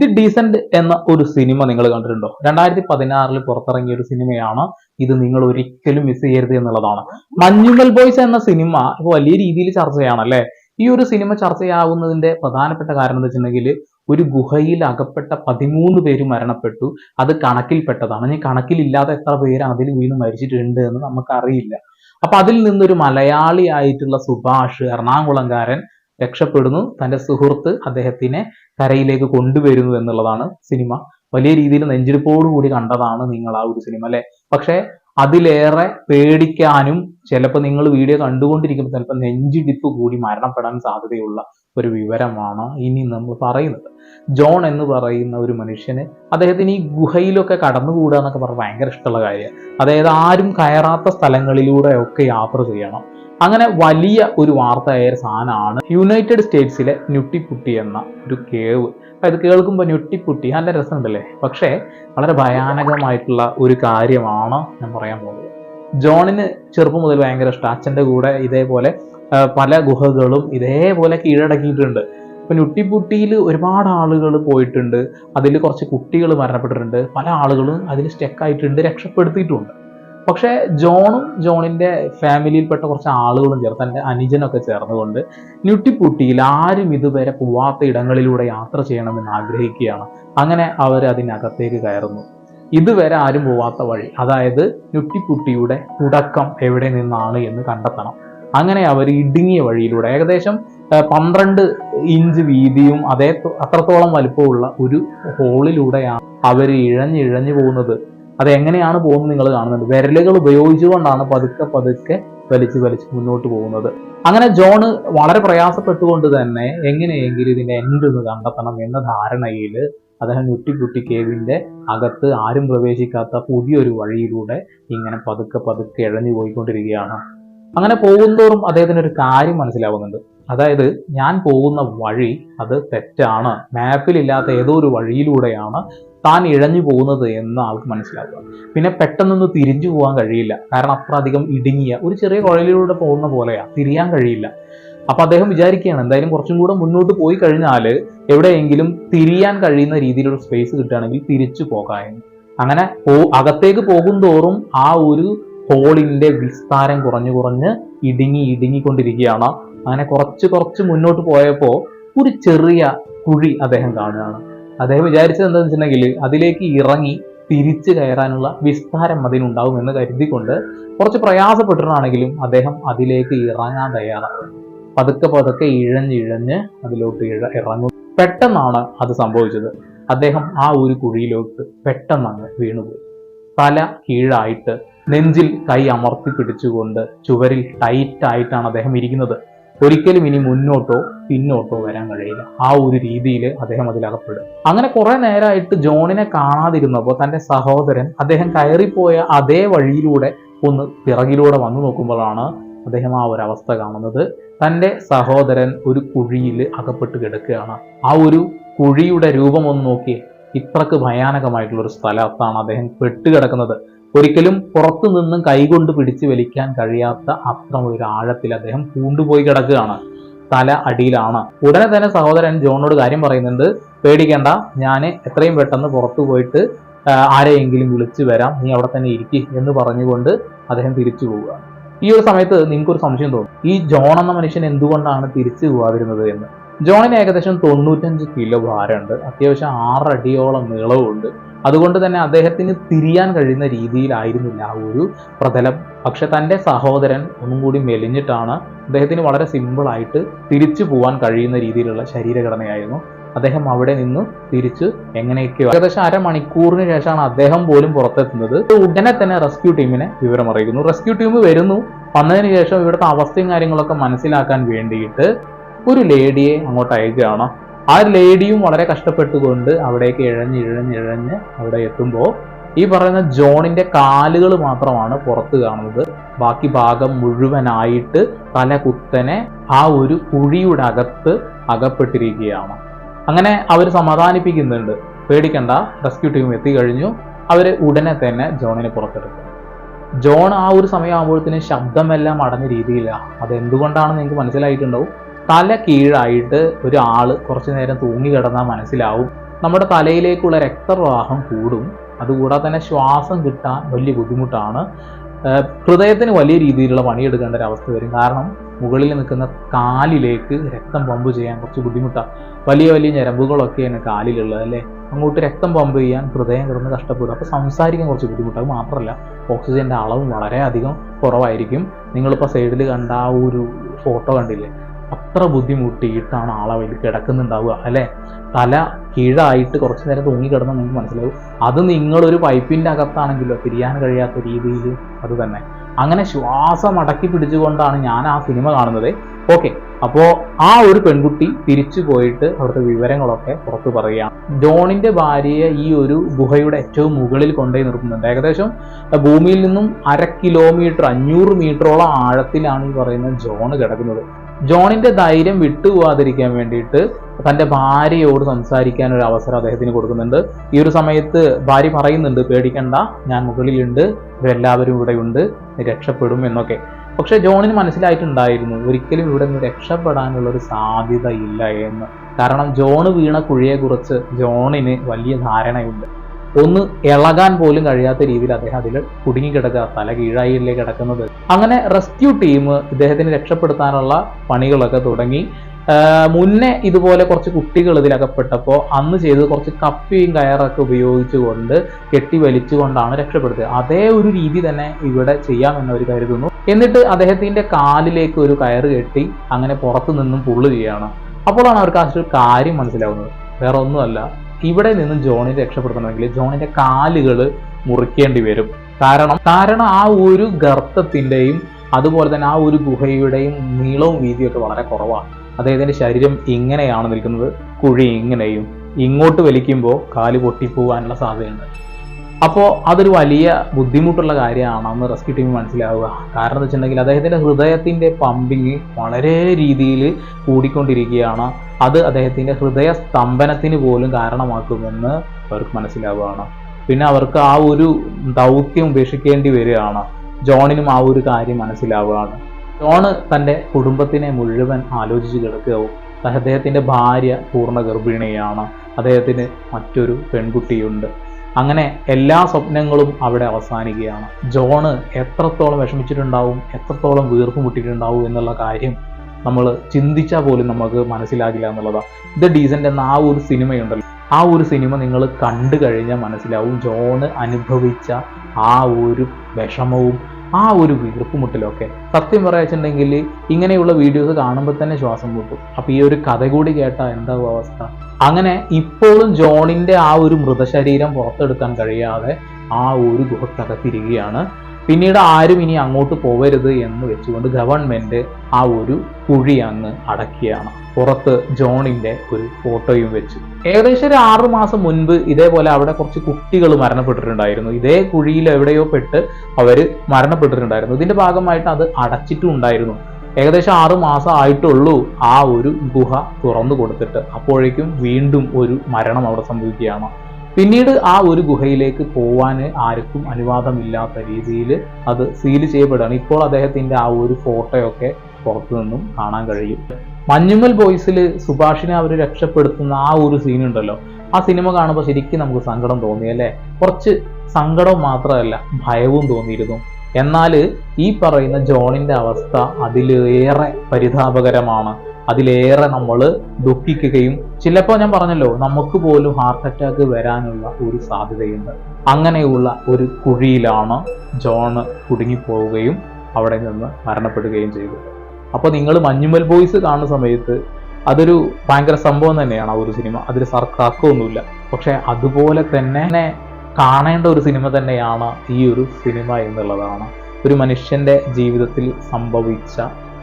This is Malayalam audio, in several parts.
ദി ഡീസന്റ് എന്ന ഒരു സിനിമ നിങ്ങൾ കണ്ടിട്ടുണ്ടോ? രണ്ടായിരത്തി പതിനാറിൽ പുറത്തിറങ്ങിയ ഒരു സിനിമയാണ് ഇത് നിങ്ങൾ ഒരിക്കലും മിസ് ചെയ്യരുത് എന്നുള്ളതാണ്. മഞ്ഞുമൽ ബോയ്സ് എന്ന സിനിമ വലിയ രീതിയിൽ ചർച്ചയാണ് അല്ലേ ഈ ഒരു സിനിമ ചർച്ചയാവുന്നതിന്റെ പ്രധാനപ്പെട്ട കാരണം എന്താ വെച്ചിട്ടുണ്ടെങ്കിൽ ഒരു ഗുഹയിൽ അകപ്പെട്ട പതിമൂന്ന് പേര് മരണപ്പെട്ടു. അത് കണക്കിൽപ്പെട്ടതാണ്. ഇനി കണക്കിലില്ലാതെ എത്ര പേര് അതിൽ വീണ് മരിച്ചിട്ടുണ്ട് എന്ന് നമുക്കറിയില്ല. അപ്പൊ അതിൽ നിന്നൊരു മലയാളി ആയിട്ടുള്ള സുഭാഷ് എറണാകുളംകാരൻ രക്ഷപ്പെടുന്നു. തന്റെ സുഹൃത്ത് അദ്ദേഹത്തിനെ കരയിലേക്ക് കൊണ്ടുവരുന്നു എന്നുള്ളതാണ് സിനിമ. വലിയ രീതിയിൽ നെഞ്ചിരിപ്പോടുകൂടി കണ്ടതാണ് നിങ്ങൾ ആ ഒരു സിനിമ അല്ലെ? പക്ഷേ അതിലേറെ പേടിക്കാനും ചിലപ്പോൾ നിങ്ങൾ വീഡിയോ കണ്ടുകൊണ്ടിരിക്കുമ്പോൾ ചിലപ്പോൾ നെഞ്ചിടിപ്പ് കൂടി മരണപ്പെടാൻ സാധ്യതയുള്ള ഒരു വിവരമാണ് ഇനി നമ്മൾ പറയുന്നത്. ജോൺ എന്ന് പറയുന്ന ഒരു മനുഷ്യന് അദ്ദേഹത്തിന് ഈ ഗുഹയിലൊക്കെ കടന്നുകൂടുക എന്നൊക്കെ പറഞ്ഞാൽ ഭയങ്കര ഇഷ്ടമുള്ള കാര്യമാണ്. അതായത് ആരും കയറാത്ത സ്ഥലങ്ങളിലൂടെ ഒക്കെ യാത്ര ചെയ്യണം. അങ്ങനെ വലിയ ഒരു വാർത്തയായ സാധനമാണ് യുണൈറ്റഡ് സ്റ്റേറ്റ്സിലെ ന്യൂട്ടിപ്പുട്ടി എന്ന ഒരു കേവ്. അപ്പം ഇത് കേൾക്കുമ്പോൾ ന്യൂട്ടിപ്പുട്ടി നല്ല രസമുണ്ടല്ലേ? പക്ഷേ വളരെ ഭയാനകമായിട്ടുള്ള ഒരു കാര്യമാണ് ഞാൻ പറയാൻ പോകുന്നത്. ജോണിന് ചെറുപ്പം മുതൽ ഭയങ്കര ഇഷ്ടം. അച്ഛന്റെ കൂടെ ഇതേപോലെ പല ഗുഹകളും ഇതേപോലെ കീഴടക്കിയിട്ടുണ്ട്. ഇപ്പം ഞുട്ടിപ്പുട്ടിയിൽ ഒരുപാട് ആളുകൾ പോയിട്ടുണ്ട്. അതിൽ കുറച്ച് കുട്ടികൾ മരണപ്പെട്ടിട്ടുണ്ട്. പല ആളുകളും അതിൽ സ്റ്റെക്കായിട്ടുണ്ട് രക്ഷപ്പെടുത്തിയിട്ടുണ്ട്. പക്ഷേ ജോണും ജോണിന്റെ ഫാമിലിയിൽപ്പെട്ട കുറച്ച് ആളുകളും ചേർത്ത് എന്റെ അനുജനൊക്കെ ചേർന്നുകൊണ്ട് ഞുട്ടിപ്പുട്ടിയിൽ ആരും ഇതുവരെ പോവാത്ത ഇടങ്ങളിലൂടെ യാത്ര ചെയ്യണമെന്ന് ആഗ്രഹിക്കുകയാണ്. അങ്ങനെ അവർ അതിനകത്തേക്ക് കയറുന്നു. ഇതുവരെ ആരും പോവാത്ത വഴി അതായത് ഞുട്ടിപ്പുട്ടിയുടെ തുടക്കം എവിടെ നിന്നാണ് എന്ന് കണ്ടെത്തണം. അങ്ങനെ അവർ ഇടുങ്ങിയ വഴിയിലൂടെ ഏകദേശം പന്ത്രണ്ട് ഇഞ്ച് വീതിയും അതേ അത്രത്തോളം വലുപ്പമുള്ള ഒരു ഹോളിലൂടെയാണ് അവർ ഇഴഞ്ഞിഴഞ്ഞു പോകുന്നത്. അത് എങ്ങനെയാണ് പോകുന്നത് നിങ്ങൾ കാണുന്നുണ്ട് വിരലുകൾ ഉപയോഗിച്ചുകൊണ്ടാണ് പതുക്കെ പതുക്കെ വലിച്ച് വലിച്ച് മുന്നോട്ട് പോകുന്നത്. അങ്ങനെ ജോണ് വളരെ പ്രയാസപ്പെട്ടുകൊണ്ട് തന്നെ എങ്ങനെയെങ്കിലും ഇതിന്റെ എൻഡ് ഒന്ന് കണ്ടെത്തണം എന്ന ധാരണയിൽ അദ്ദേഹം ഞുട്ടിക്കുട്ടി കേവിന്റെ അകത്ത് ആരും പ്രവേശിക്കാത്ത പുതിയൊരു വഴിയിലൂടെ ഇങ്ങനെ പതുക്കെ പതുക്കെ ഇഴഞ്ഞു പോയിക്കൊണ്ടിരിക്കുകയാണ്. അങ്ങനെ പോകുന്നതോറും അദ്ദേഹത്തിന് ഒരു കാര്യം മനസ്സിലാവുന്നുണ്ട്. അതായത് ഞാൻ പോകുന്ന വഴി അത് തെറ്റാണ്. മാപ്പിലില്ലാത്ത ഏതോ ഒരു വഴിയിലൂടെയാണ് താൻ ഇഴഞ്ഞു പോകുന്നത് എന്ന് ആൾക്ക് മനസ്സിലാക്കുക. പിന്നെ പെട്ടെന്നൊന്ന് തിരിഞ്ഞു പോകാൻ കഴിയില്ല. കാരണം അത്ര അധികം ഇടുങ്ങിയ ഒരു ചെറിയ കുഴലിലൂടെ പോകുന്ന പോലെയാ. തിരിയാൻ കഴിയില്ല. അപ്പൊ അദ്ദേഹം വിചാരിക്കുകയാണ് എന്തായാലും കുറച്ചും കൂടെ മുന്നോട്ട് പോയി കഴിഞ്ഞാൽ എവിടെയെങ്കിലും തിരിയാൻ കഴിയുന്ന രീതിയിലൊരു സ്പേസ് കിട്ടുകയാണെങ്കിൽ തിരിച്ചു പോകാമെന്ന് അങ്ങനെ പോ അകത്തേക്ക് പോകും തോറും ആ ഒരു ഹോളിന്റെ വിസ്താരം കുറഞ്ഞു കുറഞ്ഞ് ഇടുങ്ങി ഇടുങ്ങിക്കൊണ്ടിരിക്കുകയാണ്. അങ്ങനെ കുറച്ച് കുറച്ച് മുന്നോട്ട് പോയപ്പോൾ ഒരു ചെറിയ കുഴി അദ്ദേഹം കാണുകയാണ്. അദ്ദേഹം വിചാരിച്ചത് എന്താണെന്ന് വെച്ചിട്ടുണ്ടെങ്കിൽ അതിലേക്ക് ഇറങ്ങി തിരിച്ചു കയറാനുള്ള വിസ്താരം അതിനുണ്ടാവും എന്ന് കരുതിക്കൊണ്ട് കുറച്ച് പ്രയാസപ്പെട്ടിട്ടാണെങ്കിലും അദ്ദേഹം അതിലേക്ക് ഇറങ്ങാൻ തയ്യാറാണ് പതുക്കെ പതുക്കെ ഇഴഞ്ഞിഴഞ്ഞ് ഇഴഞ്ഞ് അതിലോട്ട് ഇഴ ഇറങ്ങും. പെട്ടെന്നാണ് അത് സംഭവിച്ചത്. അദ്ദേഹം ആ ഒരു കുഴിയിലോട്ട് പെട്ടെന്ന് വീണുപോയി. തല കീഴായിട്ട് നെഞ്ചിൽ കൈ അമർത്തി പിടിച്ചുകൊണ്ട് ചുവരിൽ ടൈറ്റായിട്ടാണ് അദ്ദേഹം ഇരിക്കുന്നത്. ഒരിക്കലും ഇനി മുന്നോട്ടോ പിന്നോട്ടോ വരാൻ കഴിയില്ല. ആ ഒരു രീതിയിൽ അദ്ദേഹം അതിലകപ്പെടും. അങ്ങനെ കുറെ നേരമായിട്ട് ജോണിനെ കാണാതിരുന്നപ്പോൾ തന്റെ സഹോദരൻ അദ്ദേഹം കയറിപ്പോയ അതേ വഴിയിലൂടെ ഒന്ന് പിറകിലൂടെ വന്നു നോക്കുമ്പോഴാണ് അദ്ദേഹം ആ ഒരു അവസ്ഥ കാണുന്നത്. തന്റെ സഹോദരൻ ഒരു കുഴിയിൽ അകപ്പെട്ട് കിടക്കുകയാണ്. ആ ഒരു കുഴിയുടെ രൂപം ഒന്ന് നോക്കിയേ. ഇത്രക്ക് ഭയാനകമായിട്ടുള്ള ഒരു സ്ഥലത്താണ് അദ്ദേഹം പെട്ടുകിടക്കുന്നത്. ഒരിക്കലും പുറത്തു നിന്നും കൈകൊണ്ട് പിടിച്ചു വലിക്കാൻ കഴിയാത്ത അത്ര ഒരു ആഴത്തിൽ അദ്ദേഹം പൂണ്ടുപോയി കിടക്കുകയാണ്. തല അടിയിലാണ്. ഉടനെ തന്നെ സഹോദരൻ ജോണിനോട് കാര്യം പറയുന്നുണ്ട് പേടിക്കേണ്ട ഞാൻ എത്രയും പെട്ടെന്ന് പുറത്തു പോയിട്ട് ആരെയെങ്കിലും വിളിച്ചു വരാം. നീ അവിടെ തന്നെ ഇരിക്കി എന്ന് പറഞ്ഞുകൊണ്ട് അദ്ദേഹം തിരിച്ചു പോവുക. ഈ ഒരു സമയത്ത് നിങ്ങൾക്കൊരു സംശയം തോന്നും. ഈ ജോൺ എന്ന മനുഷ്യൻ എന്തുകൊണ്ടാണ് തിരിച്ചു പോവാതിരുന്നത് എന്ന്? ജോണിന് ഏകദേശം തൊണ്ണൂറ്റഞ്ച് കിലോ ഭാരമുണ്ട്. അത്യാവശ്യം ആറടിയോളം നീളവുമുണ്ട്. അതുകൊണ്ട് തന്നെ അദ്ദേഹത്തിന് തിരിയാൻ കഴിയുന്ന രീതിയിലായിരുന്നില്ല ആ ഒരു പ്രതലം. പക്ഷെ തന്റെ സഹോദരൻ ഒന്നും കൂടി മെലിഞ്ഞിട്ടാണ് അദ്ദേഹത്തിന് വളരെ സിമ്പിളായിട്ട് തിരിച്ചു പോകാൻ കഴിയുന്ന രീതിയിലുള്ള ശരീരഘടനയായിരുന്നു. അദ്ദേഹം അവിടെ നിന്ന് തിരിച്ച് എങ്ങനെയൊക്കെയോ ഏകദേശം അരമണിക്കൂറിന് ശേഷമാണ് അദ്ദേഹം പോലും പുറത്തെത്തുന്നത്. ഉടനെ തന്നെ റെസ്ക്യൂ ടീമിനെ വിവരം അറിയിക്കുന്നു റെസ്ക്യൂ ടീം വരുന്നു. വന്നതിന് ശേഷം ഇവിടുത്തെ അവസ്ഥയും കാര്യങ്ങളൊക്കെ മനസ്സിലാക്കാൻ വേണ്ടിയിട്ട് ഒരു ലേഡിയെ അങ്ങോട്ട് അയക്കുകയാണ്. ആ ലേഡിയും വളരെ കഷ്ടപ്പെട്ടുകൊണ്ട് അവിടേക്ക് ഇഴഞ്ഞ് ഇഴഞ്ഞ് ഇഴഞ്ഞ് അവിടെ എത്തുമ്പോൾ ഈ പറയുന്ന ജോണിന്റെ കാലുകൾ മാത്രമാണ് പുറത്ത് കാണുന്നത്. ബാക്കി ഭാഗം മുഴുവനായിട്ട് തല കുത്തനെ ആ ഒരു കുഴിയുടെ അകത്ത് അകപ്പെട്ടിരിക്കുകയാണ്. അങ്ങനെ അവർ സമാധാനിപ്പിക്കുന്നുണ്ട്. പേടിക്കണ്ട റെസ്ക്യൂ ടീം എത്തിക്കഴിഞ്ഞു. അവർ ഉടനെ തന്നെ ജോണിനെ പുറത്തെടുക്കും. ജോൺ ആ ഒരു സമയമാകുമ്പോഴത്തേനും ശബ്ദമെല്ലാം അടഞ്ഞ രീതിയിലാണ് അതെന്തുകൊണ്ടാണെന്ന് നിങ്ങൾക്ക് മനസ്സിലായിട്ടുണ്ടാവും? തല കീഴായിട്ട് ഒരാൾ കുറച്ചു നേരം തൂങ്ങി കിടന്നാൽ മനസ്സിലാവും. നമ്മുടെ തലയിലേക്കുള്ള രക്തപ്രവാഹം കൂടും. അതുകൂടാതെ തന്നെ ശ്വാസം കിട്ടാൻ വലിയ ബുദ്ധിമുട്ടാണ്. ഹൃദയത്തിന് വലിയ രീതിയിലുള്ള പണിയെടുക്കേണ്ട ഒരു അവസ്ഥ വരും. കാരണം മുകളിൽ നിൽക്കുന്ന കാലിലേക്ക് രക്തം പമ്പ് ചെയ്യാൻ കുറച്ച് ബുദ്ധിമുട്ടാണ് വലിയ വലിയ ഞരമ്പുകളൊക്കെയാണ് കാലിലുള്ളത് അല്ലേ? അങ്ങോട്ട് രക്തം പമ്പ് ചെയ്യാൻ ഹൃദയം കിടന്ന് കഷ്ടപ്പെടും. അപ്പോൾ സംസാരിക്കാൻ കുറച്ച് ബുദ്ധിമുട്ടാകും മാത്രമല്ല ഓക്സിജന്റെ അളവും വളരെയധികം കുറവായിരിക്കും. നിങ്ങളിപ്പോൾ സൈഡിൽ കണ്ട ആ ഒരു ഫോട്ടോ കണ്ടില്ലേ? അത്ര ബുദ്ധിമുട്ടിയിട്ടാണ് ആളവയിൽ കിടക്കുന്നുണ്ടാവുക അല്ലേ? തല കീഴായിട്ട് കുറച്ച് നേരം തൂങ്ങി കിടന്ന് നിങ്ങൾക്ക് മനസ്സിലാവും. അത് നിങ്ങളൊരു പൈപ്പിന്റെ അകത്താണെങ്കിലോ തിരിയാൻ കഴിയാത്ത രീതിയിൽ അത് തന്നെ. അങ്ങനെ ശ്വാസം അടക്കി പിടിച്ചുകൊണ്ടാണ് ഞാൻ ആ സിനിമ കാണുന്നത്. ഓക്കെ അപ്പോൾ ആ ഒരു പെൺകുട്ടി തിരിച്ചു പോയിട്ട് അവിടുത്തെ വിവരങ്ങളൊക്കെ പുറത്തു പറയുകയാണ്. ഡോണിന്റെ ഭാര്യയെ ഈ ഒരു ഗുഹയുടെ ഏറ്റവും മുകളിൽ കൊണ്ടുപോയി നിർത്തുന്നുണ്ട്. ഏകദേശം ഭൂമിയിൽ നിന്നും അര കിലോമീറ്റർ അഞ്ഞൂറ് മീറ്ററോളം ആഴത്തിലാണ് ഈ പറയുന്ന ജോൺ കിടക്കുന്നത്. ജോണിന്റെ ധൈര്യം വിട്ടുപോവാതിരിക്കാൻ വേണ്ടിയിട്ട് തന്റെ ഭാര്യയോട് സംസാരിക്കാൻ ഒരു അവസരം അദ്ദേഹത്തിന് കൊടുക്കുന്നുണ്ട്. ഈ ഒരു സമയത്ത് ഭാര്യ പറയുന്നുണ്ട് പേടിക്കണ്ട ഞാൻ മുകളിലുണ്ട് ഇവരെല്ലാവരും ഇവിടെ ഉണ്ട് രക്ഷപ്പെടും എന്നൊക്കെ. പക്ഷെ ജോണിന് മനസ്സിലായിട്ടുണ്ടായിരുന്നു ഒരിക്കലും ഇവിടെ നിന്ന് രക്ഷപ്പെടാനുള്ള ഒരു സാധ്യത ഇല്ല എന്ന്. കാരണം ജോണ് വീണ കുഴിയെക്കുറിച്ച് ജോണിന് വലിയ ധാരണയുണ്ട്. ഒന്ന് ഇളകാൻ പോലും കഴിയാത്ത രീതിയിൽ അദ്ദേഹം അതിൽ കുടുങ്ങിക്കിടക്കുക തല കീഴായില്ലേ കിടക്കുന്നത്. അങ്ങനെ റെസ്ക്യൂ ടീം ഇദ്ദേഹത്തിന് രക്ഷപ്പെടുത്താനുള്ള പണികളൊക്കെ തുടങ്ങി. മുന്നേ ഇതുപോലെ കുറച്ച് കുട്ടികൾ ഇതിലകപ്പെട്ടപ്പോൾ അന്ന് ചെയ്തത് കുറച്ച് കപ്പിയും കയറൊക്കെ ഉപയോഗിച്ചുകൊണ്ട് കെട്ടി വലിച്ചുകൊണ്ടാണ് രക്ഷപ്പെടുത്തുക അതേ ഒരു രീതി തന്നെ ഇവിടെ ചെയ്യാമെന്ന് അവർ കരുതുന്നു. എന്നിട്ട് അദ്ദേഹത്തിന്റെ കാലിലേക്ക് ഒരു കയറ് കെട്ടി അങ്ങനെ പുറത്തു നിന്നും പുള്ളു ചെയ്യാണ് അപ്പോഴാണ് അവർക്ക് ആ കാര്യം മനസ്സിലാവുന്നത്. വേറെ ഒന്നുമല്ല ഇവിടെ നിന്ന് ജോണി രക്ഷപ്പെടുത്തണമെങ്കിൽ ജോണിന്റെ കാലുകൾ മുറിക്കേണ്ടി വരും. കാരണം കാരണം ആ ഒരു ഗർത്തത്തിന്റെയും അതുപോലെ തന്നെ ആ ഒരു ഗുഹയുടെയും നീളവും വീതിയും ഒക്കെ വളരെ കുറവാണ്. അദ്ദേഹത്തിന്റെ ശരീരം ഇങ്ങനെയാണ് നിൽക്കുന്നത് കുഴി ഇങ്ങനെയും. ഇങ്ങോട്ട് വലിക്കുമ്പോൾ കാൽ പൊട്ടിപ്പോവാനുള്ള സാധ്യതയുണ്ട്. അപ്പോൾ അതൊരു വലിയ ബുദ്ധിമുട്ടുള്ള കാര്യമാണെന്ന് റെസ്ക്യൂ ടീം മനസ്സിലാവുക. കാരണം എന്ന് വെച്ചിട്ടുണ്ടെങ്കിൽ അദ്ദേഹത്തിന്റെ ഹൃദയത്തിന്റെ പമ്പിങ് വളരെ രീതിയിൽ കൂടിക്കൊണ്ടിരിക്കുകയാണ്. അത് അദ്ദേഹത്തിന്റെ ഹൃദയ സ്തംഭനത്തിന് പോലും കാരണമാക്കുമെന്ന് അവർക്ക് മനസ്സിലാവുകയാണ്. പിന്നെ അവർക്ക് ആ ഒരു ദൗത്യം ഉപേക്ഷിക്കേണ്ടി വരികയാണ്. ജോണിനും ആ ഒരു കാര്യം മനസ്സിലാവുകയാണ്. ജോണ് തന്റെ കുടുംബത്തിനെ മുഴുവൻ ആലോചിച്ച് കിടക്കുകയും അദ്ദേഹത്തിന്റെ ഭാര്യ പൂർണ ഗർഭിണിയാണ് അദ്ദേഹത്തിന് മറ്റൊരു പെൺകുട്ടിയുണ്ട്. അങ്ങനെ എല്ലാ സ്വപ്നങ്ങളും അവിടെ അവസാനിക്കുകയാണ്. ജോണ് എത്രത്തോളം വിഷമിച്ചിട്ടുണ്ടാവും എത്രത്തോളം വീർപ്പ് മുട്ടിയിട്ടുണ്ടാവും എന്നുള്ള കാര്യം നമ്മൾ ചിന്തിച്ചാൽ പോലും നമുക്ക് മനസ്സിലാകില്ല എന്നുള്ളതാണ് ദ ഡീസന്റ് എന്ന ആ ഒരു സിനിമയുണ്ടല്ലോ. ആ ഒരു സിനിമ നിങ്ങൾ കണ്ടു കഴിഞ്ഞാൽ മനസ്സിലാവും ജോണ് അനുഭവിച്ച ആ ഒരു വിഷമവും ആ ഒരു വീർപ്പുമുട്ടലൊക്കെ സത്യം പറയാച്ചിട്ടുണ്ടെങ്കിൽ ഇങ്ങനെയുള്ള വീഡിയോസ് കാണുമ്പോൾ തന്നെ ശ്വാസം മുട്ടും അപ്പൊ ഈ ഒരു കഥ കൂടി കേട്ടാൽ എന്താവും അവസ്ഥ? അങ്ങനെ ഇപ്പോഴും ജോണിന്റെ ആ ഒരു മൃതശരീരം പുറത്തെടുക്കാൻ കഴിയാതെ ആ ഒരു ഗുഹക്കകത്തിരിക്കുകയാണ് പിന്നീട് ആരും ഇനി അങ്ങോട്ട് പോവരുത് എന്ന് വെച്ചുകൊണ്ട് ഗവൺമെന്റ് ആ ഒരു കുഴി അങ്ങ് അടക്കിയാണ് പുറത്ത് ജോണിന്റെ ഒരു ഫോട്ടോയും വെച്ചു. ഏകദേശം ഒരു ആറു മാസം മുൻപ് ഇതേപോലെ അവിടെ കുറച്ച് കുട്ടികൾ മരണപ്പെട്ടിട്ടുണ്ടായിരുന്നു. ഇതേ കുഴിയിൽ എവിടെയോ പെട്ട് അവർ മരണപ്പെട്ടിട്ടുണ്ടായിരുന്നു. ഇതിന്റെ ഭാഗമായിട്ട് അത് അടച്ചിട്ടുണ്ടായിരുന്നു. ഏകദേശം ആറ് മാസം ആയിട്ടുള്ളൂ ആ ഒരു ഗുഹ തുറന്നു കൊടുത്തിട്ട്. അപ്പോഴേക്കും വീണ്ടും ഒരു മരണം അവിടെ സംഭവിക്കുകയാണ്. പിന്നീട് ആ ഒരു ഗുഹയിലേക്ക് പോവാൻ ആർക്കും അനുവാദമില്ലാത്ത രീതിയിൽ അത് സീൽ ചെയ്യപ്പെടുകയാണ്. ഇപ്പോൾ അദ്ദേഹത്തിന്റെ ആ ഒരു ഫോട്ടോയൊക്കെ പുറത്തു നിന്നും കാണാൻ കഴിയും. മഞ്ഞുമൽ ബോയ്സിൽ സുഭാഷിനെ അവർ രക്ഷപ്പെടുത്തുന്ന ആ ഒരു സീനുണ്ടല്ലോ ആ സിനിമ കാണുമ്പോൾ ശരിക്കും നമുക്ക് സങ്കടം തോന്നി അല്ലേ? കുറച്ച് സങ്കടം മാത്രമല്ല ഭയവും തോന്നിയിരുന്നു. എന്നാൽ ഈ പറയുന്ന ജോണിന്റെ അവസ്ഥ അതിലേറെ പരിതാപകരമാണ്. അതിലേറെ നമ്മൾ ദുഃഖിക്കുകയും ചിലപ്പോൾ ഞാൻ പറഞ്ഞല്ലോ നമുക്ക് പോലും ഹാർട്ട് അറ്റാക്ക് വരാനുള്ള ഒരു സാധ്യതയുണ്ട്. അങ്ങനെയുള്ള ഒരു കുഴിയിലാണ് ജോണ് കുടുങ്ങിപ്പോവുകയും അവിടെ നിന്ന് മരണപ്പെടുകയും ചെയ്തത്. അപ്പോൾ നിങ്ങൾ മഞ്ഞുമൽ ബോയ്സ് കാണുന്ന സമയത്ത് അതൊരു ഭയങ്കര സംഭവം തന്നെയാണ് ആ ഒരു സിനിമ. അതിൽ സർക്കാർക്കൊന്നുമില്ല പക്ഷെ അതുപോലെ തന്നെ കാണേണ്ട ഒരു സിനിമ തന്നെയാണ് ഈ ഒരു സിനിമ എന്നുള്ളതാണ്. ഒരു മനുഷ്യന്റെ ജീവിതത്തിൽ സംഭവിച്ച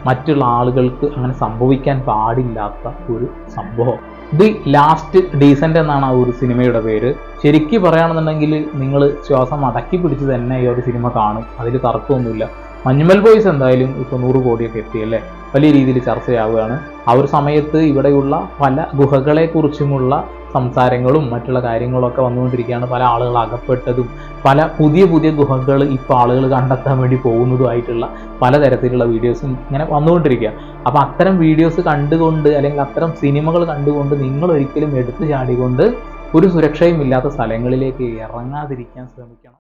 മറ്റുള്ള ആളുകൾക്ക് അങ്ങനെ സംഭവിക്കാൻ പാടില്ലാത്ത ഒരു സംഭവം. ദി ലാസ്റ്റ് ഡീസന്റ് എന്നാണ് ആ ഒരു സിനിമയുടെ പേര്. ശരിക്കും പറയുകയാണെന്നുണ്ടെങ്കിൽ നിങ്ങൾ ശ്വാസം അടക്കി പിടിച്ച് തന്നെ ഈ ഒരു സിനിമ കാണും. അതിൽ തർക്കമൊന്നുമില്ല. മഞ്ഞുമൽ ബോയ്സ് എന്തായാലും ഇപ്പോൾ നൂറ് കോടിയൊക്കെ എത്തിയല്ലേ വലിയ രീതിയിൽ ചർച്ചയാവുകയാണ്. ആ ഒരു സമയത്ത് ഇവിടെയുള്ള പല ഗുഹകളെക്കുറിച്ചുമുള്ള സംസാരങ്ങളും മറ്റുള്ള കാര്യങ്ങളൊക്കെ വന്നുകൊണ്ടിരിക്കുകയാണ്. പല ആളുകൾ അകപ്പെട്ടതും പല പുതിയ പുതിയ ഗുഹകൾ ഇപ്പോൾ ആളുകൾ കണ്ടെത്താൻ വേണ്ടി പോകുന്നതുമായിട്ടുള്ള പലതരത്തിലുള്ള വീഡിയോസും ഇങ്ങനെ വന്നുകൊണ്ടിരിക്കുക. അപ്പോൾ അത്തരം വീഡിയോസ് കണ്ടുകൊണ്ട് അല്ലെങ്കിൽ അത്തരം സിനിമകൾ കണ്ടുകൊണ്ട് നിങ്ങൾ ഒരിക്കലും എടുത്തു ചാടിക്കൊണ്ട് ഒരു സുരക്ഷയും ഇല്ലാത്ത സ്ഥലങ്ങളിലേക്ക് ഇറങ്ങാതിരിക്കാൻ ശ്രമിക്കണം.